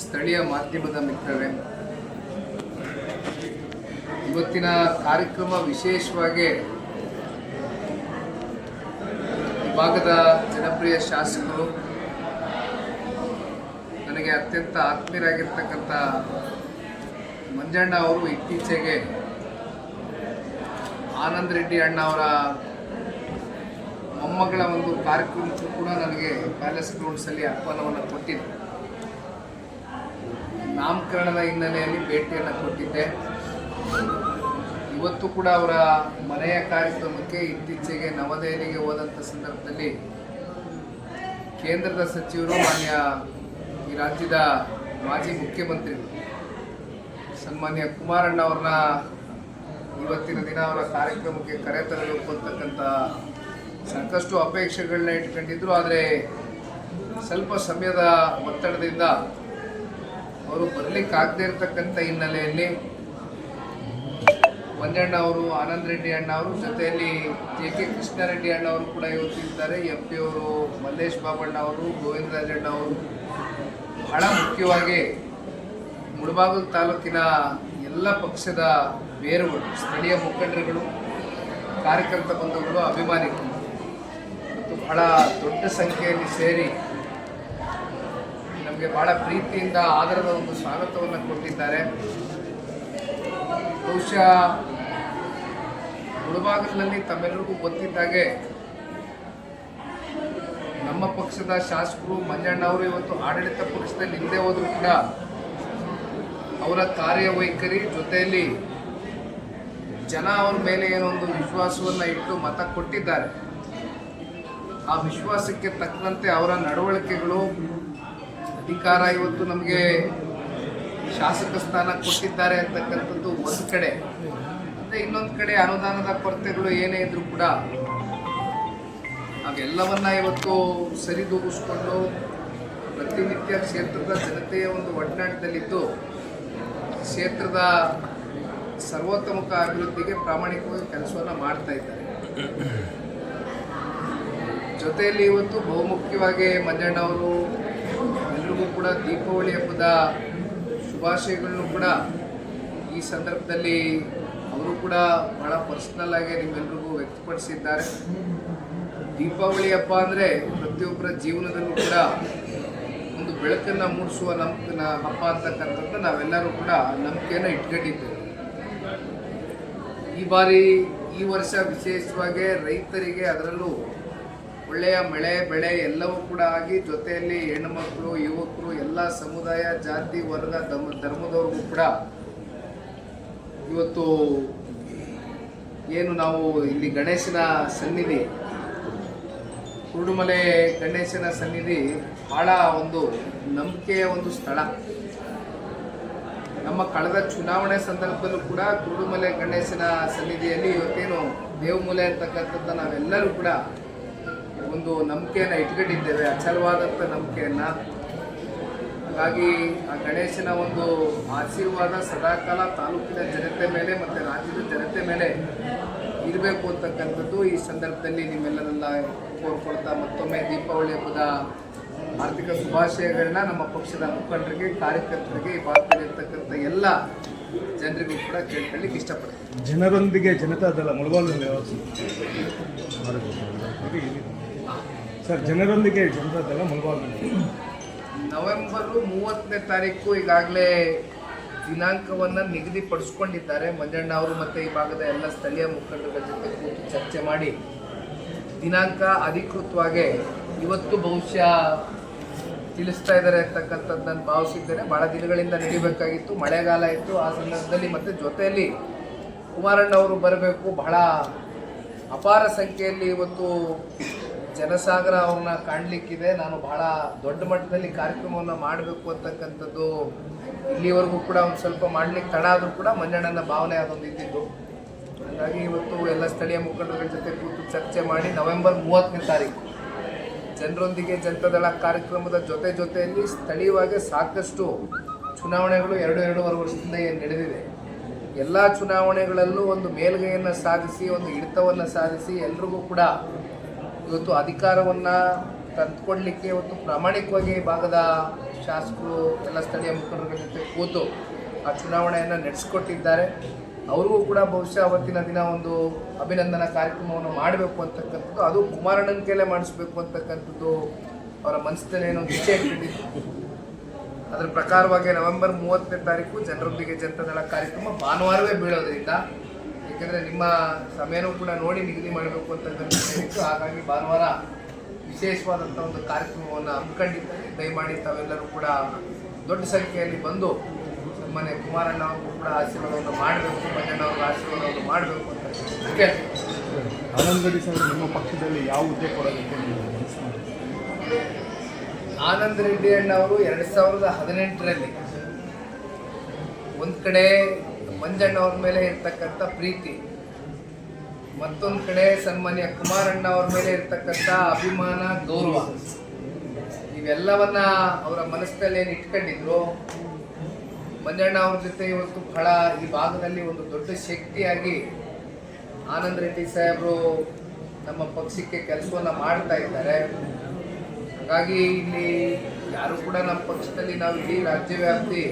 ಸ್ಥಳೀಯ ಮಾಧ್ಯಮದ ಮಿತ್ರರೇ, ಇವತ್ತಿನ ಕಾರ್ಯಕ್ರಮ ವಿಶೇಷವಾಗಿ ಭಾಗದ ಜನಪ್ರಿಯ ಶಾಸಕರು, ನನಗೆ ಅತ್ಯಂತ ಆತ್ಮೀಯರಾಗಿರ್ತಕ್ಕಂಥ ಮಂಜಣ್ಣ ಅವರು ಇತ್ತೀಚೆಗೆ ಆನಂದ್ ರೆಡ್ಡಿ ಅಣ್ಣ ಅವರ ಮೊಮ್ಮಗಳ ಒಂದು ಕಾರ್ಯಕ್ರಮಕ್ಕೂ ಕೂಡ ನನಗೆ ಪ್ಯಾಲೇಸ್ ಗ್ರೌಂಡ್ಸಲ್ಲಿ ಅಪ್ಪನವನ್ನು ಕೊಟ್ಟಿದ್ದೆ ನಾಮಕರಣದ ಹಿನ್ನೆಲೆಯಲ್ಲಿ ಭೇಟಿಯನ್ನು ಕೊಟ್ಟಿದ್ದೆ. ಇವತ್ತು ಕೂಡ ಅವರ ಮನೆಯ ಕಾರ್ಯಕ್ರಮಕ್ಕೆ ಇತ್ತೀಚೆಗೆ ನವದೆಹಲಿಗೆ ಹೋದಂಥ ಸಂದರ್ಭದಲ್ಲಿ ಕೇಂದ್ರದ ಸಚಿವರು, ಮಾನ್ಯ ಈ ರಾಜ್ಯದ ಮಾಜಿ ಮುಖ್ಯಮಂತ್ರಿಗಳು ಸನ್ಮಾನ್ಯ ಕುಮಾರಣ್ಣ ಅವ್ರನ್ನ ಇವತ್ತಿನ ದಿನ ಅವರ ಕಾರ್ಯಕ್ರಮಕ್ಕೆ ಕರೆ ತರಬೇಕು ಅಂತಕ್ಕಂಥ ಸಾಕಷ್ಟು ಅಪೇಕ್ಷೆಗಳನ್ನ ಇಟ್ಕೊಂಡಿದ್ರು, ಆದರೆ ಸ್ವಲ್ಪ ಸಮಯದ ಒತ್ತಡದಿಂದ ಅವರು ಬರಲಿಕ್ಕಾಗದೇ ಇರತಕ್ಕಂಥ ಹಿನ್ನೆಲೆಯಲ್ಲಿ ಮಂಜಣ್ಣ ಅವರು, ಆನಂದ್ ರೆಡ್ಡಿ ಅಣ್ಣ ಅವರು, ಜೊತೆಯಲ್ಲಿ ಜೆ ಕೆ ಕೃಷ್ಣಾರೆಡ್ಡಿ ಅಣ್ಣ ಅವರು ಕೂಡ ಇವತ್ತಿದ್ದಾರೆ ಎಂ ಪಿ ಅವರು, ಮಲ್ಲೇಶ್ ಬಾಬಣ್ಣ ಅವರು ಗೋವಿಂದರಾಜಣ್ಣ ಅವರು. ಬಹಳ ಮುಖ್ಯವಾಗಿ ಮುಳಬಾಗಿಲು ತಾಲೂಕಿನ ಎಲ್ಲ ಪಕ್ಷದ ಬೇರುಗಳು, ಸ್ಥಳೀಯ ಮುಖಂಡರುಗಳು, ಕಾರ್ಯಕರ್ತ ಬಂಧುಗಳು, ಅಭಿಮಾನಿಗಳು. ಬಹಳ ದೊಡ್ಡ ಸಂಖ್ಯೆಯಲ್ಲಿ ಸೇರಿ ನಮಗೆ ಬಹಳ ಪ್ರೀತಿಯಿಂದ ಆಧಾರದ ಒಂದು ಸ್ವಾಗತವನ್ನು ಕೊಟ್ಟಿದ್ದಾರೆ. ಬಹುಶಃ ಮುಳಬಾಗಿಲಿನಲ್ಲಿ ತಮ್ಮೆಲ್ಲರಿಗೂ ಗೊತ್ತಿದ್ದಾಗೆ ನಮ್ಮ ಪಕ್ಷದ ಶಾಸಕರು ಮಂಜಣ್ಣ ಅವರು ಇವತ್ತು ಆಡಳಿತ ಪಕ್ಷದಲ್ಲಿ ಹಿಂದೆ ಹೋದರೂ ಕೂಡ ಅವರ ಕಾರ್ಯವೈಖರಿ ಜೊತೆಯಲ್ಲಿ ಜನ ಅವ್ರ ಮೇಲೆ ಏನೋ ಒಂದು ವಿಶ್ವಾಸವನ್ನು ಇಟ್ಟು ಮತ ಕೊಟ್ಟಿದ್ದಾರೆ. ಆ ವಿಶ್ವಾಸಕ್ಕೆ ತಕ್ಕಂತೆ ಅವರ ನಡವಳಿಕೆಗಳು ಅಧಿಕಾರ ಇವತ್ತು ನಮಗೆ ಶಾಸಕ ಸ್ಥಾನ ಕೊಟ್ಟಿದ್ದಾರೆ ಅಂತಕ್ಕಂಥದ್ದು ಒಂದು ಕಡೆ. ಮತ್ತು ಇನ್ನೊಂದು ಕಡೆ ಅನುದಾನದ ಕೊರತೆಗಳು ಏನೇ ಇದ್ರೂ ಕೂಡ ಅವೆಲ್ಲವನ್ನ ಇವತ್ತು ಸರಿದೂಗಿಸ್ಕೊಂಡು ಪ್ರತಿನಿತ್ಯ ಕ್ಷೇತ್ರದ ಜನತೆಯ ಒಂದು ಒಡನಾಟದಲ್ಲಿದ್ದು ಕ್ಷೇತ್ರದ ಸರ್ವೋತ್ತಮಕ ಅಭಿವೃದ್ಧಿಗೆ ಪ್ರಾಮಾಣಿಕವಾಗಿ ಕೆಲಸವನ್ನು ಮಾಡ್ತಾ ಇದ್ದಾರೆ. ಜೊತೆಯಲ್ಲಿ ಇವತ್ತು ಬಹುಮುಖ್ಯವಾಗಿ ಮಂಜಣ್ಣ ಅವರು, ಎಲ್ರಿಗೂ ಕೂಡ ದೀಪಾವಳಿ ಹಬ್ಬದ ಶುಭಾಶಯಗಳನ್ನು ಕೂಡ ಈ ಸಂದರ್ಭದಲ್ಲಿ ಅವರು ಕೂಡ ಬಹಳ ಪರ್ಸ್ನಲ್ ಆಗಿ ನಿಮ್ಮೆಲ್ರಿಗೂ ವ್ಯಕ್ತಪಡಿಸಿದ್ದಾರೆ. ದೀಪಾವಳಿ ಹಬ್ಬ ಅಂದರೆ ಪ್ರತಿಯೊಬ್ಬರ ಜೀವನದಲ್ಲೂ ಕೂಡ ಒಂದು ಬೆಳಕನ್ನು ಮೂಡಿಸುವ ನಮ್ಮ ಹಬ್ಬ ಅಂತಕ್ಕಂಥದ್ದು ನಾವೆಲ್ಲರೂ ಕೂಡ ನಂಬಿಕೆಯನ್ನು ಇಟ್ಕೊಂಡಿದ್ದೇವೆ. ಈ ಬಾರಿ ಈ ವರ್ಷ ವಿಶೇಷವಾಗಿ ರೈತರಿಗೆ ಅದರಲ್ಲೂ ಒಳ್ಳೆಯ ಮಳೆ, ಬೆಳೆ ಎಲ್ಲವೂ ಕೂಡ ಆಗಿ ಜೊತೆಯಲ್ಲಿ ಹೆಣ್ಣುಮಕ್ಕಳು ಯುವಕರು, ಎಲ್ಲ ಸಮುದಾಯ, ಜಾತಿ, ವರ್ಗ, ಧರ್ಮ, ಧರ್ಮದವ್ರಿಗೂ ಕೂಡ ಇವತ್ತು ಏನು ನಾವು ಇಲ್ಲಿ ಗಣೇಶನ ಸನ್ನಿಧಿ, ಕುರುಡುಮಲೆ ಗಣೇಶನ ಸನ್ನಿಧಿ ಬಹಳ ಒಂದು ನಂಬಿಕೆಯ ಒಂದು ಸ್ಥಳ. ನಮ್ಮ ಕಳೆದ ಚುನಾವಣೆ ಸಂದರ್ಭದಲ್ಲೂ ಕೂಡ ಕುರುಡುಮಲೆ ಗಣೇಶನ ಸನ್ನಿಧಿಯಲ್ಲಿ ಇವತ್ತೇನು ದೇವಮೂಲೆ ಅಂತಕ್ಕಂಥದ್ದು ನಾವೆಲ್ಲರೂ ಕೂಡ ಒಂದು ನಂಬಿಕೆಯನ್ನು ಇಟ್ಕೊಂಡಿದ್ದೇವೆ ಅಚಲವಾದಂಥ ನಂಬಿಕೆಯನ್ನು. ಹಾಗಾಗಿ ಆ ಗಣೇಶನ ಒಂದು ಆಶೀರ್ವಾದ ಸದಾಕಾಲ ತಾಲೂಕಿನ ಜನತೆ ಮೇಲೆ ಮತ್ತು ರಾಜ್ಯದ ಜನತೆ ಮೇಲೆ ಇರಬೇಕು ಅಂತಕ್ಕಂಥದ್ದು ಈ ಸಂದರ್ಭದಲ್ಲಿ ನಿಮ್ಮೆಲ್ಲರೆಲ್ಲ ಕೋರ್ಕೊಳ್ತಾ ಮತ್ತೊಮ್ಮೆ ದೀಪಾವಳಿ ಹಬ್ಬದ ಆರ್ಥಿಕ ಶುಭಾಶಯಗಳನ್ನ ನಮ್ಮ ಪಕ್ಷದ ಮುಖಂಡರಿಗೆ, ಕಾರ್ಯಕರ್ತರಿಗೆ, ಈ ಭಾರತದಲ್ಲಿರ್ತಕ್ಕಂಥ ಎಲ್ಲ ಜನರಿಗೂ ಕೂಡ ಕೇಳ್ಕೊಳ್ಳಿಕ್ಕೆ ಇಷ್ಟಪಡ್ತೀನಿ. ಜನರೊಂದಿಗೆ ಜನತಾದಳ ಮುಳಬಾಗಿಲು ಸರ್, ಜನರೊಂದಿಗೆ ಜನರದೆಲ್ಲ ಮಲಗುವಾಗ ನವೆಂಬರು ಮೂವತ್ತನೇ ತಾರೀಕು ಈಗಾಗಲೇ ದಿನಾಂಕವನ್ನು ನಿಗದಿಪಡಿಸ್ಕೊಂಡಿದ್ದಾರೆ. ಮಂಜಣ್ಣ ಅವರು ಮತ್ತು ಈ ಭಾಗದ ಎಲ್ಲ ಸ್ಥಳೀಯ ಮುಖಂಡರ ಜೊತೆ ಕೂತು ಚರ್ಚೆ ಮಾಡಿ ದಿನಾಂಕ ಅಧಿಕೃತವಾಗಿ ಇವತ್ತು ಬಹುಶಃ ತಿಳಿಸ್ತಾ ಇದ್ದಾರೆ ಅಂತಕ್ಕಂಥದ್ದು ನಾನು ಭಾವಿಸಿದ್ದೇನೆ. ಭಾಳ ದಿನಗಳಿಂದ ನಡಿಬೇಕಾಗಿತ್ತು, ಮಳೆಗಾಲ ಇತ್ತು. ಆ ಸಂದರ್ಭದಲ್ಲಿ ಮತ್ತು ಜೊತೆಯಲ್ಲಿ ಕುಮಾರಣ್ಣ ಅವರು ಬರಬೇಕು. ಬಹಳ ಅಪಾರ ಸಂಖ್ಯೆಯಲ್ಲಿ ಇವತ್ತು ಜನಸಾಗರ ಅವ್ರನ್ನ ಕಾಣಲಿಕ್ಕಿದೆ. ನಾನು ಬಹಳ ದೊಡ್ಡ ಮಟ್ಟದಲ್ಲಿ ಕಾರ್ಯಕ್ರಮವನ್ನು ಮಾಡಬೇಕು ಅಂತಕ್ಕಂಥದ್ದು ಇಲ್ಲಿವರೆಗೂ ಕೂಡ ಒಂದು ಸ್ವಲ್ಪ ಮಾಡ್ಲಿಕ್ಕೆ ತಡ ಆದರೂ ಕೂಡ ಮಂಜಣ್ಣನ ಭಾವನೆ ಅದೊಂದು ಇದ್ದಿದ್ದು ಹಾಗಾಗಿ ಇವತ್ತು ಎಲ್ಲ ಸ್ಥಳೀಯ ಮುಖಂಡರ ಜೊತೆ ಕೂತು ಚರ್ಚೆ ಮಾಡಿ ನವೆಂಬರ್ ಮೂವತ್ತನೇ ತಾರೀಕು ಜನರೊಂದಿಗೆ ಜನತಾದಳ ಕಾರ್ಯಕ್ರಮದ ಜೊತೆ ಜೊತೆಯಲ್ಲಿ ಸ್ಥಳೀಯವಾಗಿ ಸಾಕಷ್ಟು ಚುನಾವಣೆಗಳು ಎರಡು ಎರಡೂವರೆ ವರ್ಷದಿಂದ ಏನು ನಡೆದಿದೆ. ಎಲ್ಲ ಚುನಾವಣೆಗಳಲ್ಲೂ ಒಂದು ಮೇಲ್ಗೈಯನ್ನು ಸಾಧಿಸಿ, ಒಂದು ಹಿಡಿತವನ್ನು ಸಾಧಿಸಿ ಎಲ್ರಿಗೂ ಕೂಡ ಇವತ್ತು ಅಧಿಕಾರವನ್ನು ತಂದುಕೊಡ್ಲಿಕ್ಕೆ ಇವತ್ತು ಪ್ರಾಮಾಣಿಕವಾಗಿ ಭಾಗದ ಶಾಸಕರು, ಎಲ್ಲ ಸ್ಥಳೀಯ ಮುಖಂಡರ ಜೊತೆ ಕೂತು ಆ ಚುನಾವಣೆಯನ್ನು ನಡೆಸಿಕೊಟ್ಟಿದ್ದಾರೆ. ಅವ್ರಿಗೂ ಕೂಡ ಬಹುಶಃ ಅವತ್ತಿನ ದಿನ ಒಂದು ಅಭಿನಂದನಾ ಕಾರ್ಯಕ್ರಮವನ್ನು ಮಾಡಬೇಕು ಅಂತಕ್ಕಂಥದ್ದು, ಅದು ಕುಮಾರಣ್ಣನ ಕೈಲೇ ಮಾಡಿಸ್ಬೇಕು ಅಂತಕ್ಕಂಥದ್ದು ಅವರ ಮನಸ್ಸಿನಲ್ಲಿ ಏನೋ ಇಚ್ಛೆ ಇಟ್ಟಿದ್ದು ಅದರ ಪ್ರಕಾರವಾಗಿ ನವೆಂಬರ್ ಮೂವತ್ತನೇ ತಾರೀಕು ಜನರೊಂದಿಗೆ ಜನತಾದಳ ಕಾರ್ಯಕ್ರಮ ಭಾನುವಾರವೇ ಬೀಳೋದ್ರಿಂದ ಏಕೆಂದರೆ ನಿಮ್ಮ ಸಮಯನೂ ಕೂಡ ನೋಡಿ ನಿಗದಿ ಮಾಡಬೇಕು ಅಂತಕ್ಕಂಥ ಹೇಳಿತ್ತು ಹಾಗಾಗಿ ಭಾನುವಾರ ವಿಶೇಷವಾದಂಥ ಒಂದು ಕಾರ್ಯಕ್ರಮವನ್ನು ಹಮ್ಮಿಕೊಂಡಿದ್ದಾರೆ ದಯಮಾಡಿ ತಾವೆಲ್ಲರೂ ಕೂಡ ದೊಡ್ಡ ಸಂಖ್ಯೆಯಲ್ಲಿ ಬಂದು ಮನೆ ಕುಮಾರಣ್ಣ ಅವರು ಕೂಡ ಆಶೀರ್ವಾದವನ್ನು ಮಾಡಬೇಕು ಮಂಜಣ್ಣ ಅವ್ರಿಗೆ ಆಶೀರ್ವಾದವನ್ನು ಮಾಡಬೇಕು ಅಂತ ಹೇಳಿ ಆನಂದ್ ಸರ್ ನಿಮ್ಮ ಪಕ್ಷದಲ್ಲಿ ಯಾವ ಹುದ್ದೆ ಕೊಡೋದಕ್ಕೆ ಆನಂದ್ ರೆಡ್ಡಿ ಅಣ್ಣವರು ಎರಡು ಸಾವಿರದ ಹದಿನೆಂಟರಲ್ಲಿ ಒಂದು ಕಡೆ ಮಂಜಣ್ಣ ಅವ್ರ ಮೇಲೆ ಇರ್ತಕ್ಕಂಥ ಪ್ರೀತಿ. ಮತ್ತೊಂದು ಕಡೆ ಸನ್ಮಾನ್ಯ ಕುಮಾರಣ್ಣ ಅವ್ರ ಮೇಲೆ ಇರ್ತಕ್ಕಂಥ ಅಭಿಮಾನ, ಗೌರವ. ಇವೆಲ್ಲವನ್ನ ಅವರ ಮನಸ್ಸಲ್ಲಿ ಏನು ಇಟ್ಕೊಂಡಿದ್ರು? ಮಂಜಣ್ಣ ಅವ್ರ ಜೊತೆ ಇವತ್ತು ಬಹಳ ಈ ಭಾಗದಲ್ಲಿ ಒಂದು ದೊಡ್ಡ ಶಕ್ತಿಯಾಗಿ ಆನಂದ್ ರೆಡ್ಡಿ ಸಾಹೇಬರು ನಮ್ಮ ಪಕ್ಷಕ್ಕೆ ಕೆಲಸವನ್ನು ಮಾಡ್ತಾ ಇದ್ದಾರೆ. ಹಾಗಾಗಿ ಇಲ್ಲಿ ಯಾರು ಕೂಡ ನಮ್ಮ ಪಕ್ಷದಲ್ಲಿ ನಾವು ಇಡೀ ರಾಜ್ಯ ವ್ಯಾಪ್ತಿ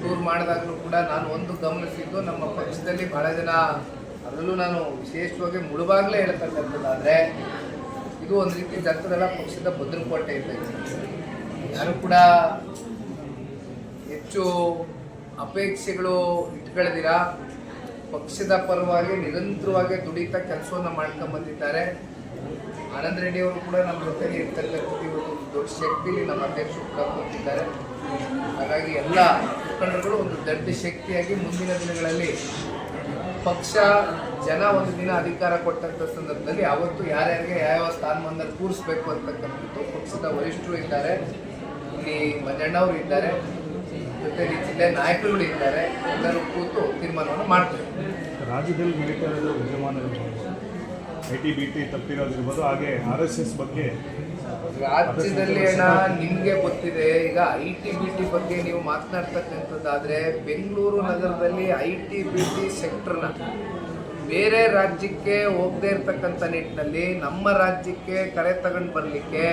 ಟೂರ್ ಮಾಡಿದಾಗಲೂ ಕೂಡ ನಾನು ಒಂದು ಗಮನಿಸಿದ್ದು ನಮ್ಮ ಪಕ್ಷದಲ್ಲಿ ಬಹಳ ಜನ ಅದರಲ್ಲೂ ನಾನು ವಿಶೇಷವಾಗಿ ಮುಳುಬಾಗ್ಲೇ ಹೇಳ್ತಕ್ಕಂಥದ್ದಾದರೆ ಇದು ಒಂದು ರೀತಿ ಜನತಾದಳ ಪಕ್ಷದ ಭದ್ರಕೋಟೆ ಇದೆ. ಯಾರು ಕೂಡ ಹೆಚ್ಚು ಅಪೇಕ್ಷೆಗಳು ಇಟ್ಕೊಳ್ದಿರ. ಪಕ್ಷದ ಪರವಾಗಿ ನಿರಂತರವಾಗಿ ದುಡಿತಾ ಕೆಲಸವನ್ನು ಮಾಡ್ಕೊಂಡು ಬಂದಿದ್ದಾರೆ. ಆನಂದ್ ರೆಡ್ಡಿ ಅವರು ಕೂಡ ನಮ್ಮ ಜೊತೆಲಿ ಇರ್ತಕ್ಕಂಥದ್ದು ಇವತ್ತು ಒಂದು ದೊಡ್ಡ ಶಕ್ತಿಲಿ ನಮ್ಮ ಅಧ್ಯಕ್ಷರು ಕೂಡ ಹಾಗಾಗಿ ಎಲ್ಲ ಮುಖಂಡರುಗಳು ಒಂದು ದೊಡ್ಡ ಶಕ್ತಿಯಾಗಿ ಮುಂದಿನ ದಿನಗಳಲ್ಲಿ ಪಕ್ಷ, ಜನ ಒಂದು ದಿನ ಅಧಿಕಾರ ಕೊಟ್ಟಂಥ ಸಂದರ್ಭದಲ್ಲಿ ಅವತ್ತು ಯಾರ್ಯಾರಿಗೆ ಯಾವ ಸ್ಥಾನಮಾನದಲ್ಲಿ ಕೂರಿಸ್ಬೇಕು ಅಂತಕ್ಕಂಥದ್ದು ಪಕ್ಷದ ವರಿಷ್ಠರು ಇದ್ದಾರೆ. ಇಲ್ಲಿ ಮಂಜಣ್ಣವರು ಇದ್ದಾರೆ. ಜೊತೆಲಿ ಜಿಲ್ಲೆ ನಾಯಕರುಗಳು ಇದ್ದಾರೆ. ಎಲ್ಲರೂ ಕೂತು ತೀರ್ಮಾನವನ್ನು ಮಾಡ್ತಾರೆ ರಾಜ್ಯದಲ್ಲಿ ನಡೀತಾ ಇರೋದು ವಿದ್ಯಮಾನ ಐ ಟಿ ಬಿ ಟಿ ತಪ್ಪಿರೋದಿರ್ಬೋದು. ಹಾಗೆ ಆರ್ ಎಸ್ ಎಸ್ ಬಗ್ಗೆ ರಾಜ್ಯದಲ್ಲಿ ಅಣ್ಣ, ನಿಮಗೆ ಗೊತ್ತಿದೆ, ಈಗ ಐ ಟಿ ಬಿ ಟಿ ಬಗ್ಗೆ ನೀವು ಮಾತನಾಡ್ತಕ್ಕಂಥದ್ದಾದರೆ ಬೆಂಗಳೂರು ನಗರದಲ್ಲಿ ಐ ಟಿ ಬಿ ಟಿ ಸೆಕ್ಟರ್ನ ಬೇರೆ ರಾಜ್ಯಕ್ಕೆ ಹೋಗದೇ ಇರತಕ್ಕಂಥ ನಿಟ್ಟಿನಲ್ಲಿ ನಮ್ಮ ರಾಜ್ಯಕ್ಕೆ ಕರೆ ತಗೊಂಡು ಬರಲಿಕ್ಕೆ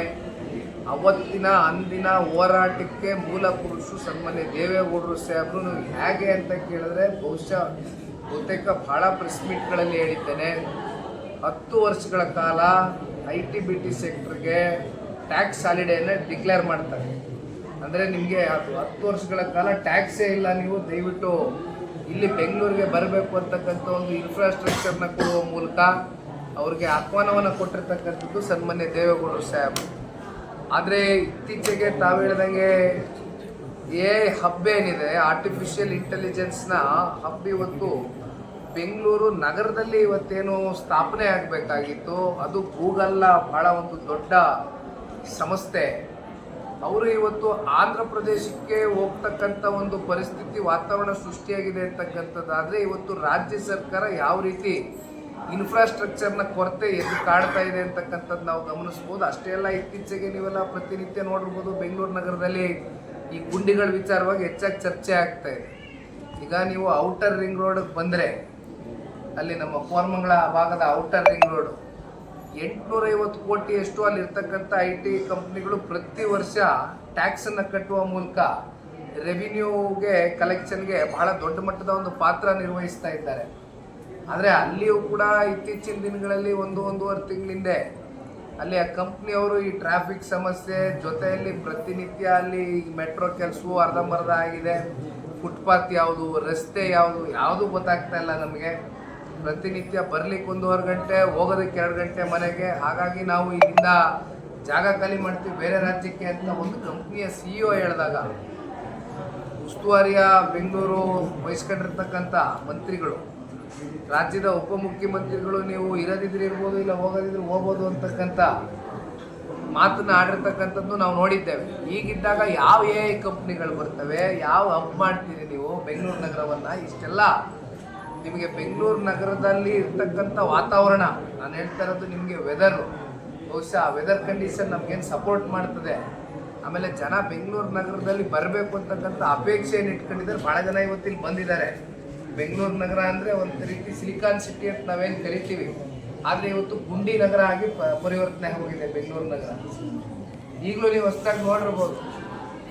ಅವತ್ತಿನ ಅಂದಿನ ಹೋರಾಟಕ್ಕೆ ಮೂಲ ಪುರುಷರು ಸನ್ಮಾನ್ಯ ದೇವೇಗೌಡರು ಸಾಹೇಬರು ಹೇಗೆ ಅಂತ ಕೇಳಿದ್ರೆ ಬಹುಶಃ ಬಹುತೇಕ ಭಾಳ ಪ್ರೆಸ್ ಮೀಟ್ಗಳಲ್ಲಿ ಹೇಳಿದ್ದೇನೆ. ಹತ್ತು ವರ್ಷಗಳ ಕಾಲ ಐ ಟಿ ಬಿ ಟಿ ಸೆಕ್ಟರ್ಗೆ ಟ್ಯಾಕ್ಸ್ ಹಾಲಿಡೇನ ಡಿಕ್ಲೇರ್ ಮಾಡ್ತಾರೆ. ಅಂದರೆ ನಿಮಗೆ ಅದು ಹತ್ತು ವರ್ಷಗಳ ಕಾಲ ಟ್ಯಾಕ್ಸೇ ಇಲ್ಲ, ನೀವು ದಯವಿಟ್ಟು ಇಲ್ಲಿ ಬೆಂಗಳೂರಿಗೆ ಬರಬೇಕು ಅಂತಕ್ಕಂಥ ಒಂದು ಇನ್ಫ್ರಾಸ್ಟ್ರಕ್ಚರ್ನ ಕೊಡುವ ಮೂಲಕ ಅವ್ರಿಗೆ ಆಹ್ವಾನವನ್ನು ಕೊಟ್ಟಿರ್ತಕ್ಕಂಥದ್ದು ಸನ್ಮಾನ್ಯ ದೇವೇಗೌಡರು ಸಾಹೇಬ್. ಆದರೆ ಇತ್ತೀಚೆಗೆ ತಾವು ಹೇಳ್ದಂಗೆ ಏ ಹಬ್ ಏನಿದೆ ಆರ್ಟಿಫಿಷಿಯಲ್ ಇಂಟೆಲಿಜೆನ್ಸ್ನ ಹಬ್ ಇವತ್ತು ಬೆಂಗಳೂರು ನಗರದಲ್ಲಿ ಇವತ್ತೇನು ಸ್ಥಾಪನೆ ಆಗಬೇಕಾಗಿತ್ತು. ಅದು ಗೂಗಲ್ನ ಬಹಳ ಒಂದು ದೊಡ್ಡ ಸಂಸ್ಥೆ ಅವರು ಇವತ್ತು ಆಂಧ್ರ ಪ್ರದೇಶಕ್ಕೆ ಹೋಗ್ತಕ್ಕಂಥ ಒಂದು ಪರಿಸ್ಥಿತಿ ವಾತಾವರಣ ಸೃಷ್ಟಿಯಾಗಿದೆ ಅಂತಕ್ಕಂಥದ್ದಾದರೆ ಇವತ್ತು ರಾಜ್ಯ ಸರ್ಕಾರ ಯಾವ ರೀತಿ ಇನ್ಫ್ರಾಸ್ಟ್ರಕ್ಚರ್ನ ಕೊರತೆ ಎದ್ದು ಕಾಡ್ತಾ ಇದೆ ಅಂತಕ್ಕಂಥದ್ದು ನಾವು ಗಮನಿಸ್ಬೋದು. ಅಷ್ಟೇ ಅಲ್ಲ, ಇತ್ತೀಚೆಗೆ ನೀವೆಲ್ಲ ಪ್ರತಿನಿತ್ಯ ನೋಡಿರ್ಬೋದು ಬೆಂಗಳೂರು ನಗರದಲ್ಲಿ ಈ ಗುಂಡಿಗಳ ವಿಚಾರವಾಗಿ ಹೆಚ್ಚಾಗಿ ಚರ್ಚೆ ಆಗ್ತಾ ಇದೆ. ಈಗ ನೀವು ಔಟರ್ ರಿಂಗ್ ರೋಡಿಗೆ ಬಂದರೆ ಅಲ್ಲಿ ನಮ್ಮ ಕೋರ್ಮಂಗಳ ಭಾಗದ ಔಟರ್ ರಿಂಗ್ ರೋಡ್ ಎಂಟುನೂರೈವತ್ತು ಕೋಟಿಯಷ್ಟು ಅಲ್ಲಿ ಇರ್ತಕ್ಕಂಥ ಐ ಟಿ ಕಂಪ್ನಿಗಳು ಪ್ರತಿ ವರ್ಷ ಟ್ಯಾಕ್ಸನ್ನು ಕಟ್ಟುವ ಮೂಲಕ ರೆವಿನ್ಯೂಗೆ ಕಲೆಕ್ಷನ್ಗೆ ಬಹಳ ದೊಡ್ಡ ಮಟ್ಟದ ಒಂದು ಪಾತ್ರ ನಿರ್ವಹಿಸ್ತಾ ಇದ್ದಾರೆ. ಆದರೆ ಅಲ್ಲಿಯೂ ಕೂಡ ಇತ್ತೀಚಿನ ದಿನಗಳಲ್ಲಿ ಒಂದು ಒಂದೂವರೆ ತಿಂಗಳಿಂದೆ ಅಲ್ಲಿ ಆ ಕಂಪ್ನಿಯವರು ಈ ಟ್ರಾಫಿಕ್ ಸಮಸ್ಯೆ ಜೊತೆಯಲ್ಲಿ ಪ್ರತಿನಿತ್ಯ ಅಲ್ಲಿ ಮೆಟ್ರೋ ಕೆಲಸವು ಅರ್ಧಂಬರ್ಧ ಆಗಿದೆ. ಫುಟ್ಪಾತ್ ಯಾವುದು, ರಸ್ತೆ ಯಾವುದು ಯಾವುದು ಗೊತ್ತಾಗ್ತಾ ಇಲ್ಲ ನಮಗೆ. ಪ್ರತಿನಿತ್ಯ ಬರ್ಲಿಕ್ಕೆ ಒಂದೂವರೆ ಗಂಟೆ, ಹೋಗೋದಕ್ಕೆ ಎರಡು ಗಂಟೆ ಮನೆಗೆ. ಹಾಗಾಗಿ ನಾವು ಇಲ್ಲಿಂದ ಜಾಗ ಖಾಲಿ ಮಾಡ್ತೀವಿ. ಬೇರೆ ರಾಜ್ಯಕ್ಕೆ ಅಂತ ಒಂದು ಕಂಪ್ನಿಯ ಸಿ ಇ ಒ ಹೇಳಿದಾಗ, ಉಸ್ತುವಾರಿಯ ಬೆಂಗಳೂರು ವಹಿಸ್ಕೊಂಡಿರ್ತಕ್ಕಂಥ ಮಂತ್ರಿಗಳು, ರಾಜ್ಯದ ಉಪಮುಖ್ಯಮಂತ್ರಿಗಳು, ನೀವು ಇರೋದಿದ್ರೆ ಇರ್ಬೋದು, ಇಲ್ಲ ಹೋಗೋದಿದ್ರೆ ಹೋಗ್ಬೋದು ಅಂತಕ್ಕಂಥ ಮಾತನ್ನ ಆಡಿರ್ತಕ್ಕಂಥದ್ದು ನಾವು ನೋಡಿದ್ದೇವೆ. ಈಗಿದ್ದಾಗ ಯಾವ ಎ ಐ ಕಂಪ್ನಿಗಳು ಬರ್ತವೆ, ಯಾವ ಹಬ್ ಮಾಡ್ತೀರಿ ನೀವು, ಬೆಂಗಳೂರು ನಗರವನ್ನು, ಇಷ್ಟೆಲ್ಲ ನಿಮಗೆ ಬೆಂಗಳೂರು ನಗರದಲ್ಲಿ ಇರ್ತಕ್ಕಂಥ ವಾತಾವರಣ, ನಾನು ಹೇಳ್ತಾ ಇರೋದು ನಿಮಗೆ ವೆದರು ಬಹುಶಃ ವೆದರ್ ಕಂಡೀಷನ್ ನಮಗೇನು ಸಪೋರ್ಟ್ ಮಾಡ್ತದೆ? ಆಮೇಲೆ ಜನ ಬೆಂಗಳೂರು ನಗರದಲ್ಲಿ ಬರಬೇಕು ಅಂತಕ್ಕಂಥ ಅಪೇಕ್ಷೆಯನ್ನು ಇಟ್ಕೊಂಡಿದ್ದಾರೆ. ಭಾಳ ಜನ ಇವತ್ತಿಲ್ಲಿ ಬಂದಿದ್ದಾರೆ. ಬೆಂಗಳೂರು ನಗರ ಅಂದರೆ ಒಂದು ರೀತಿ ಸಿಲಿಕಾನ್ ಸಿಟಿ ಅಂತ ನಾವೇನು ಕರಿತೀವಿ. ಆದರೆ ಇವತ್ತು ಗುಂಡಿ ನಗರ ಆಗಿ ಪರಿವರ್ತನೆ ಹೋಗಿದೆ ಬೆಂಗಳೂರು ನಗರ. ಈಗಲೂ ನೀವು ಹೊಸದಾಗಿ ನೋಡಿರ್ಬೋದು.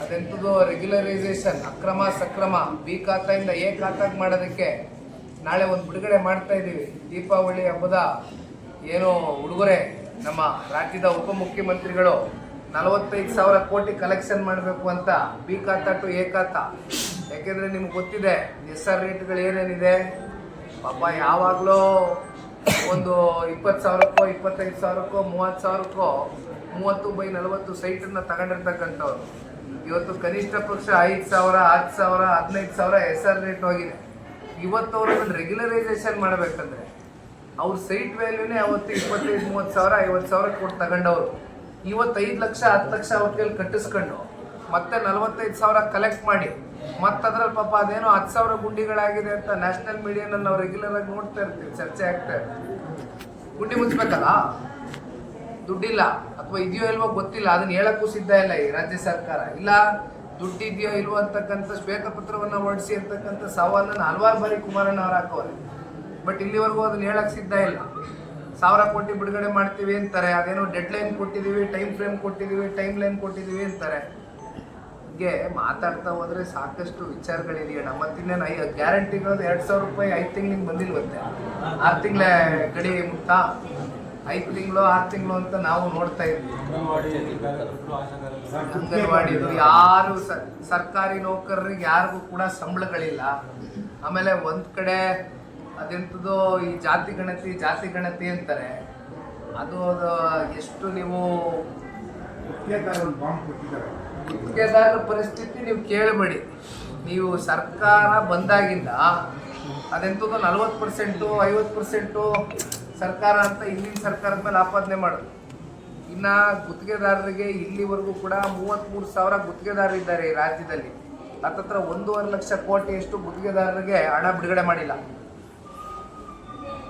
ಅದೆಂಥದ್ದು ರೆಗ್ಯುಲರೈಸೇಷನ್ ಅಕ್ರಮ ಸಕ್ರಮ ಬಿ ಖಾತಾಯಿಂದ ಎ ಖಾತಾಗಿ ಮಾಡೋದಕ್ಕೆ ನಾಳೆ ಒಂದು ಬಿಡುಗಡೆ ಮಾಡ್ತಾ ಇದ್ದೀವಿ. ದೀಪಾವಳಿ ಹಬ್ಬದ ಏನು ಉಡುಗೊರೆ ನಮ್ಮ ರಾಜ್ಯದ ಉಪಮುಖ್ಯಮಂತ್ರಿಗಳು ನಲವತ್ತೈದು ಸಾವಿರ ಕೋಟಿ ಕಲೆಕ್ಷನ್ ಮಾಡಬೇಕು ಅಂತ ಬಿ ಖಾತ ಟು ಎ ಖಾತ. ಯಾಕೆಂದರೆ ನಿಮ್ಗೆ ಗೊತ್ತಿದೆ, ಎಸ್ ಆರ್ ರೇಟ್ಗಳು ಏನೇನಿದೆ? ಪಾಪ ಯಾವಾಗಲೂ ಒಂದು ಇಪ್ಪತ್ತು ಸಾವಿರಕ್ಕೋ, ಇಪ್ಪತ್ತೈದು ಸಾವಿರಕ್ಕೋ, ಮೂವತ್ತು ಸಾವಿರಕ್ಕೋ, ಮೂವತ್ತು ಬೈ ನಲವತ್ತು ಸೈಟನ್ನು ತಗೊಂಡಿರ್ತಕ್ಕಂಥವ್ರು. ಇವತ್ತು ಕನಿಷ್ಠ ಪಕ್ಷ ಐದು ಸಾವಿರ, ಹತ್ತು ಸಾವಿರ, ಹದಿನೈದು ಸಾವಿರ ಎಸ್ ಆರ್ ರೇಟ್ ಹೋಗಿದೆ. ಇವತ್ತು ರೆಗ್ಯುಲರೈಸೇಷನ್ ಮಾಡಬೇಕಂದ್ರೆ ಅವ್ರ ಸೈಟ್ ವ್ಯಾಲ್ಯೂನೇ ಅವತ್ತು ಇಪ್ಪತ್ತೈದು, ಮೂವತ್ತು ಸಾವಿರ, ಐವತ್ತು ಸಾವಿರ ಕೊಟ್ಟು ತಗೊಂಡವರು. ಇವತ್ತು ಐದು ಲಕ್ಷ, ಹತ್ತು ಲಕ್ಷ ಅವ್ರ ಕಟ್ಟಿಸ್ಕೊಂಡು ಮತ್ತೆ ನಲವತ್ತೈದು ಸಾವಿರ ಕಲೆಕ್ಟ್ ಮಾಡಿ ಮತ್ತೆ ಅದ್ರಲ್ಲಿ ಪಾಪ ಅದೇನೋ ಹತ್ತು ಸಾವಿರ ಗುಂಡಿಗಳಾಗಿದೆ ಅಂತ ನ್ಯಾಷನಲ್ ಮೀಡಿಯಾನಲ್ಲಿ ನಾವು ರೆಗ್ಯುಲರ್ ಆಗಿ ನೋಡ್ತಾ ಇರ್ತೀವಿ, ಚರ್ಚೆ ಆಗ್ತಾ ಇರ್ತೀವಿ. ಗುಂಡಿ ಮುಚ್ಚಬೇಕಲ್ಲ ದುಡ್ಡಿಲ್ಲ ಅಥವಾ ಇದೆಯೋ ಇಲ್ವೋ ಗೊತ್ತಿಲ್ಲ, ಅದನ್ನ ಹೇಳಕ್ಕೂ ಸಿದ್ಧ ಇಲ್ಲ ಈ ರಾಜ್ಯ ಸರ್ಕಾರ. ಇಲ್ಲ ದುಡ್ಡಿದೆಯೋ ಇಲ್ವೋ ಅಂತಕ್ಕಂಥ ಶ್ವೇತಪತ್ರವನ್ನು ಹೊರಡಿಸಿ ಅಂತಕ್ಕಂಥ ಸವಾಲನ್ನು ಹಲವಾರು ಬಾರಿ ಕುಮಾರಣ್ಣ ಅವ್ರು ಹಾಕೋರೆ. ಬಟ್ ಇಲ್ಲಿವರೆಗೂ ಅದನ್ನ ಹೇಳಕ್ಕೆ ಸಿದ್ಧ ಇಲ್ಲ. ಸಾವಿರ ಕೋಟಿ ಬಿಡುಗಡೆ ಮಾಡ್ತೀವಿ ಅಂತಾರೆ. ಅದೇನೋ ಡೆಡ್ ಲೈನ್ ಕೊಟ್ಟಿದ್ದೀವಿ ಟೈಮ್ ಫ್ರೇಮ್ ಕೊಟ್ಟಿದ್ದೀವಿ ಟೈಮ್ ಲೈನ್ ಕೊಟ್ಟಿದ್ದೀವಿ ಅಂತಾರೆ. ಗೆ ಮಾತಾಡ್ತಾ ಹೋದರೆ ಸಾಕಷ್ಟು ವಿಚಾರಗಳಿದೆಯಣ್ಣ ಮತ್ತಿನ್ನೇನು ಐ ಗ್ಯಾರಂಟಿಗಳು ಎರಡು ಸಾವಿರ ರೂಪಾಯಿ ಐದು ತಿಂಗ್ಳಿಗೆ ಬಂದಿಲ್ವಂತೆ. ಆರು ತಿಂಗಳ ಗಡಿ ಮುಕ್ತ ಐದು ತಿಂಗಳು, ಆರು ತಿಂಗಳು ಅಂತ ನಾವು ನೋಡ್ತಾ ಇದ್ವಿ. ಯಾರು ಸರ್ಕಾರಿ ನೌಕರರಿಗೆ ಯಾರಿಗೂ ಕೂಡ ಸಂಬಳಗಳಿಲ್ಲ. ಆಮೇಲೆ ಒಂದ್ ಕಡೆ ಅದೆಂಥದ್ದು ಈ ಜಾತಿ ಗಣತಿ ಜಾತಿ ಗಣತಿ ಅಂತಾರೆ. ಅದು ಅದು ಎಷ್ಟು ನೀವು ಗುತ್ತಿಗೆದಾರರ ಪರಿಸ್ಥಿತಿ ನೀವು ಕೇಳಬೇಡಿ. ನೀವು ಸರ್ಕಾರ ಬಂದಾಗಿಂದ ಅದೆಂಥದ್ದು ನಲ್ವತ್ತು ಪರ್ಸೆಂಟು, ಐವತ್ತು ಪರ್ಸೆಂಟು ಸರ್ಕಾರ ಅಂತ ಇಲ್ಲಿನ ಸರ್ಕಾರದ ಮೇಲೆ ಆಪಾದನೆ ಮಾಡೋದು. ಇನ್ನು ಗುತ್ತಿಗೆದಾರರಿಗೆ ಇಲ್ಲಿವರೆಗೂ ಕೂಡ ಮೂವತ್ತ್ಮೂರು ಸಾವಿರ ಗುತ್ತಿಗೆದಾರರಿದ್ದಾರೆ ಈ ರಾಜ್ಯದಲ್ಲಿ. ಹತ್ತತ್ರ ಒಂದೂವರೆ ಲಕ್ಷ ಕೋಟಿಯಷ್ಟು ಗುತ್ತಿಗೆದಾರರಿಗೆ ಹಣ ಬಿಡುಗಡೆ ಮಾಡಿಲ್ಲ.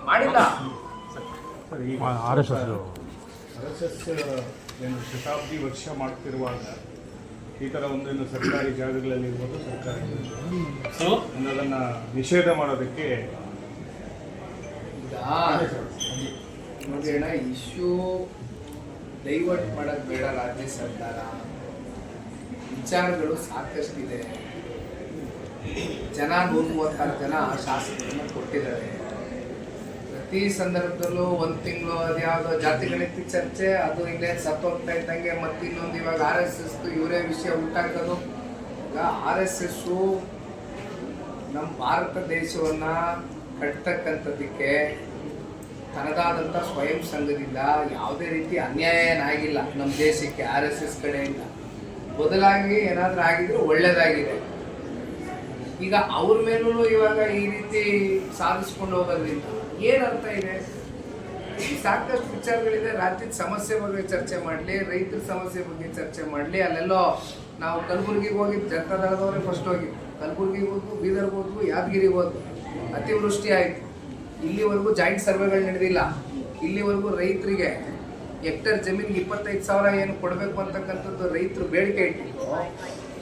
ಮಾಡಿಲ್ಲ. ಆರ್ ಎಸ್ ಎಸ್ ಶತಾಬ್ದಿ ವರ್ಷ ಮಾಡ್ತಿರುವಾಗ ಈ ಥರ ಒಂದೇನು ಸರ್ಕಾರಿ ಜಾಗಗಳಲ್ಲಿ ಇರ್ಬೋದು ಸರ್ಕಾರಿ ಅನ್ನೋದನ್ನು ನಿಷೇಧ ಮಾಡೋದಕ್ಕೆ ಅಣ್ಣ ಇಶ್ಯೂ ಡೈವರ್ಟ್ ಮಾಡೋದು ಬೇಡ ರಾಜ್ಯ ಸರ್ಕಾರ. ವಿಚಾರಗಳು ಸಾಕಷ್ಟಿದೆ. ಜನ ನೂರ ಮೂವತ್ತಾರು ಜನ ಶಾಸಕರನ್ನು ಕೊಟ್ಟಿದ್ದಾರೆ. ಪ್ರತಿ ಸಂದರ್ಭದಲ್ಲೂ ಒಂದು ತಿಂಗಳು ಅದ್ಯಾವುದೋ ಜಾತಿ ಗಣಿತ ಚರ್ಚೆ, ಅದು ಇಲ್ಲೇ ಸತ್ತೋಗ್ತಾ ಇದ್ದಂಗೆ, ಮತ್ತೆ ಇನ್ನೊಂದು ಇವಾಗ ಆರ್ ಎಸ್ ಎಸ್ ಇವರೇ ವಿಷಯ ಉಂಟಾಗೋದು ಈಗ ಆರ್ ಎಸ್ ಎಸ್ಸು ನಮ್ಮ ಭಾರತ ದೇಶವನ್ನ ಕಟ್ತಕ್ಕಂಥದ್ದಕ್ಕೆ ತನದಾದಂಥ ಸ್ವಯಂ ಸಂಘದಿಂದ ಯಾವುದೇ ರೀತಿ ಅನ್ಯಾಯ ಏನಾಗಿಲ್ಲ ನಮ್ಮ ದೇಶಕ್ಕೆ ಆರ್ ಎಸ್ ಎಸ್ ಕಡೆಯಿಂದ. ಬದಲಾಗಿ ಏನಾದರೂ ಆಗಿದ್ರೆ ಒಳ್ಳೇದಾಗಿದೆ. ಈಗ ಅವ್ರ ಮೇಲೂ ಇವಾಗ ಈ ರೀತಿ ಸಾಧಿಸ್ಕೊಂಡು ಹೋಗೋದ್ರಿಂದ ಏನ್ ಅರ್ಥ ಇದೆ? ಸಾಕಷ್ಟು ವಿಚಾರಗಳಿದೆ. ರಾಜ್ಯದ ಸಮಸ್ಯೆ ಬಗ್ಗೆ ಚರ್ಚೆ ಮಾಡಲಿ, ರೈತರ ಸಮಸ್ಯೆ ಬಗ್ಗೆ ಚರ್ಚೆ ಮಾಡಲಿ. ಅಲ್ಲೆಲ್ಲೋ ನಾವು ಕಲಬುರ್ಗಿಗೆ ಹೋಗಿ ಜನತಾ ದಳದವರೇ ಫಸ್ಟ್ ಹೋಗಿದ್ದು ಕಲಬುರ್ಗಿಗೆ ಹೋದ್ವು, ಬೀದರ್ಗೆ ಹೋದ್ವು, ಯಾದಗಿರಿಗೆ ಹೋದ್ವು. ಅತಿವೃಷ್ಟಿ ಆಯಿತು. ಇಲ್ಲಿವರೆಗೂ ಜಾಯಿಂಟ್ ಸರ್ವೆಗಳು ನಡೆದಿಲ್ಲ. ಇಲ್ಲಿವರೆಗೂ ರೈತರಿಗೆ ಹೆಕ್ಟರ್ ಜಮೀನಿಗೆ ಇಪ್ಪತ್ತೈದು ಸಾವಿರ ಏನು ಕೊಡಬೇಕು ಅಂತಕ್ಕಂಥದ್ದು ರೈತರು ಬೇಡಿಕೆ ಇಟ್ಟಿದ್ರು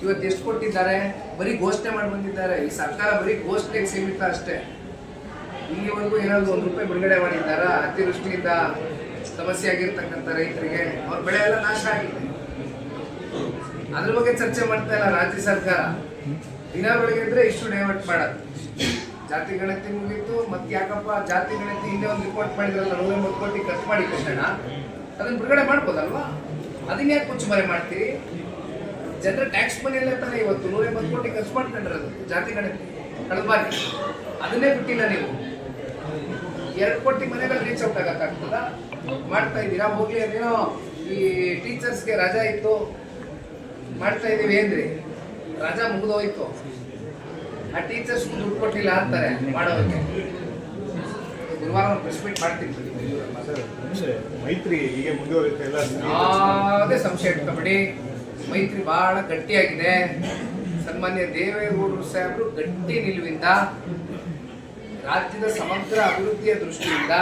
ಇವತ್ತು ಎಷ್ಟು ಕೊಟ್ಟಿದ್ದಾರೆ? ಬರೀ ಘೋಷಣೆ ಮಾಡಿ ಬಂದಿದ್ದಾರೆ. ಈ ಸರ್ಕಾರ ಬರೀ ಘೋಷಣೆಗೆ ಸೀಮಿತ ಅಷ್ಟೇ. ಇಲ್ಲಿವರೆಗೂ ಏನಾದರೂ ಒಂದು ರೂಪಾಯಿ ಬಿಡುಗಡೆ ಮಾಡಿದ್ದಾರಾ? ಅತಿವೃಷ್ಟಿಯಿಂದ ಸಮಸ್ಯೆ ಆಗಿರ್ತಕ್ಕಂಥ ರೈತರಿಗೆ ಅವ್ರ ಬೆಳೆ ಎಲ್ಲ ನಾಶ ಆಗಿದೆ. ಅದ್ರ ಬಗ್ಗೆ ಚರ್ಚೆ ಮಾಡ್ತಾ ಇಲ್ಲ ರಾಜ್ಯ ಸರ್ಕಾರ. ದಿನ ಬೆಳಗ್ಗೆ ಇದ್ರೆ ಇಷ್ಟು ಡೈವರ್ಟ್ ಮಾಡೋದು ಜಾತಿ ಗಣತಿ ಮುಗೀತು, ಮತ್ತೆ ಯಾಕಪ್ಪ ಜಾತಿ ಗಣತಿ ಹಿಂದೆ ಒಂದು ರಿಪೋರ್ಟ್ ಮಾಡಿದ್ರಲ್ಲ ನೂರ ಎಂಬತ್ತು ಕೋಟಿ ಖರ್ಚು ಮಾಡಿ ಕೊಟ್ಟಣ? ಅದನ್ನ ಬಿಡುಗಡೆ ಮಾಡ್ಬೋದಲ್ವಾ? ಅದನ್ನ ಯಾಕೆ ಮುಚ್ಚುಮರೆ ಮಾಡ್ತೀರಿ? ಜನರ ಟ್ಯಾಕ್ಸ್ ಮನೆಯಲ್ಲೇ ತಾನೇ ಇವತ್ತು ನೂರ ಎಂಬತ್ತು ಕೋಟಿ ಖರ್ಚು ಅದು, ಜಾತಿ ಗಣತಿ ಕಳೆದ ಬಾರಿ ಅದನ್ನೇ ಬಿಟ್ಟಿಲ್ಲ ನೀವು. ಎರಡು ಕೋಟಿ ಮನೆಗಳು ರೀಚ್ ಔಟ್ ಆಗಕ್ಕಾಗ್ತದ? ಮಾಡ್ತಾ ಇದ್ದೀರಾ? ಹೋಗ್ಲಿ, ಅದೇನೋ ಈ ಟೀಚರ್ಸ್ಗೆ ರಜಾ ಇತ್ತು. ಮಾಡ್ತಾ ಇದ್ದೀವಿ ಏನ್ರಿ? ರಜಾ ಮುಗಿದೋಯ್ತು. ಆ ಟೀಚರ್ಸ್ ದುಡ್ಡು ಕೊಟ್ಟಿಲ್ಲ ಅಂತಾರೆ ಮಾಡೋದಕ್ಕೆ. ಗುರುವಾರ ಒಂದು ಪ್ರೆಸ್ ಮೀಟ್ ಮಾಡ್ತೀನಿ ಮೈತ್ರಿ ಹೀಗೆ ಮುಂದುವರಿಯುತ್ತೆ ಎಲ್ಲ ಯಾವುದೇ ಸಂಶಯ ಇಟ್ಕೊಬೇಡಿ. ಮೈತ್ರಿ ಬಹಳ ಗಟ್ಟಿಯಾಗಿದೆ. ಸನ್ಮಾನ್ಯ ದೇವೇಗೌಡರು ಸಾಹೇಬರು ಗಟ್ಟಿ ನಿಲುವಿಂದ ರಾಜ್ಯದ ಸಮಗ್ರ ಅಭಿವೃದ್ಧಿಯ ದೃಷ್ಟಿಯಿಂದ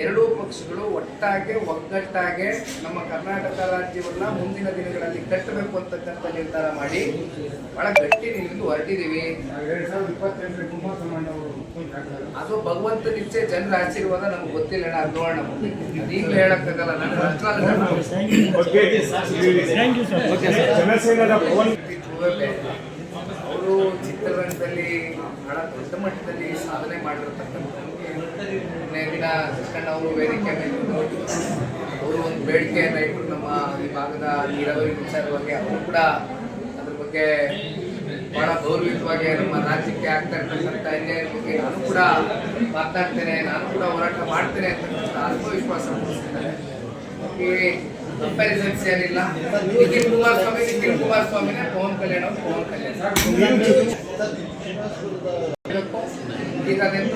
ಎರಡೂ ಪಕ್ಷಗಳು ಒಟ್ಟಾಗೆ ಒಗ್ಗಟ್ಟಾಗೆ ನಮ್ಮ ಕರ್ನಾಟಕ ರಾಜ್ಯವನ್ನ ಮುಂದಿನ ದಿನಗಳಲ್ಲಿ ಕಟ್ಟಬೇಕು ಅಂತಕ್ಕಂಥ ನಿರ್ಧಾರ ಮಾಡಿ ಬಹಳ ಗಟ್ಟಿ ನಿಂತು ಹೊರಟಿದ್ದೀವಿ. ಅದು ಭಗವಂತ ಇಚ್ಛೆ ಜನರ ಆಶೀರ್ವಾದ ನಮ್ಗೆ ಗೊತ್ತಿಲ್ಲ ಅದು ನೋಡೋಣ ಈಗಲೇ ಹೇಳಕ್ಕಾಗಲ್ಲ ನನ್ನ ಅವರು ಚಿತ್ರರಂಗದಲ್ಲಿ ಬಹಳ ದೊಡ್ಡ ಮಟ್ಟದಲ್ಲಿ ಸಾಧನೆ ಮಾಡಿರ್ತಕ್ಕಂಥ ಕೃಷ್ಣಣ್ಣ ಅವರು ವೇದಿಕೆ ಮೇಲೆ ಅವರು ಒಂದು ಬೇಡಿಕೆಯನ್ನು ಇಟ್ಟು ನಮ್ಮ ಈ ಭಾಗದ ನೀರಾವರಿ ಬಗ್ಗೆ ಅವರು ಕೂಡ ಅದ್ರ ಬಗ್ಗೆ ಬಹಳ ಗೌರವಿತವಾಗಿ ನಮ್ಮ ರಾಜ್ಯಕ್ಕೆ ಆಗ್ತಾ ಇರ್ತಕ್ಕಂಥ ಅನ್ಯಾಯದ ಬಗ್ಗೆ ನಾನು ಕೂಡ ಮಾತನಾಡ್ತೇನೆ ನಾನು ಕೂಡ ಹೋರಾಟ ಮಾಡ್ತೇನೆ ಅಂತಕ್ಕಂಥ ಆತ್ಮವಿಶ್ವಾಸ ಮೂಡಿಸಿದ್ದಾರೆ. ಈ ಕಂಪ್ಯಾರಿಸನ್ಸ್ ಕುಮಾರಸ್ವಾಮಿ ನಿಖಿಲ್ ಕುಮಾರಸ್ವಾಮಿನೇ ಪವನ್ ಕಲ್ಯಾಣ್ ಅವರು ಪವನ್ ಕಲ್ಯಾಣ್. ಈಗ ಕೋಟಿ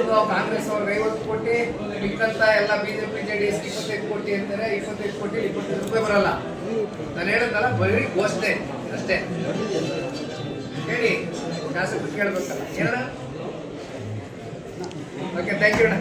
ಮಿಕ್ಕಂತ ಎಲ್ಲ ಬಿಜೆಪಿ ಜೆ ಡಿ ಎಸ್ ಇಪ್ಪತ್ತೈದು ಕೋಟಿ ಅಂತಾರೆ, ಇಪ್ಪತ್ತೈದು ಕೋಟಿ, ಇಪ್ಪತ್ತೈದು ರೂಪಾಯಿ ಬರಲ್ಲ. ನಾನು ಹೇಳೋದಲ್ಲ, ಬರೀ ಘೋಷಣೆ ಅಷ್ಟೇ. ಹೇಳಿ, ಶಾಸಕರು ಕೇಳ್ಬೇಕಲ್ಲ. ಹೇಳ ಓಕೆ ಥ್ಯಾಂಕ್ ಯು ಅಣ್ಣ.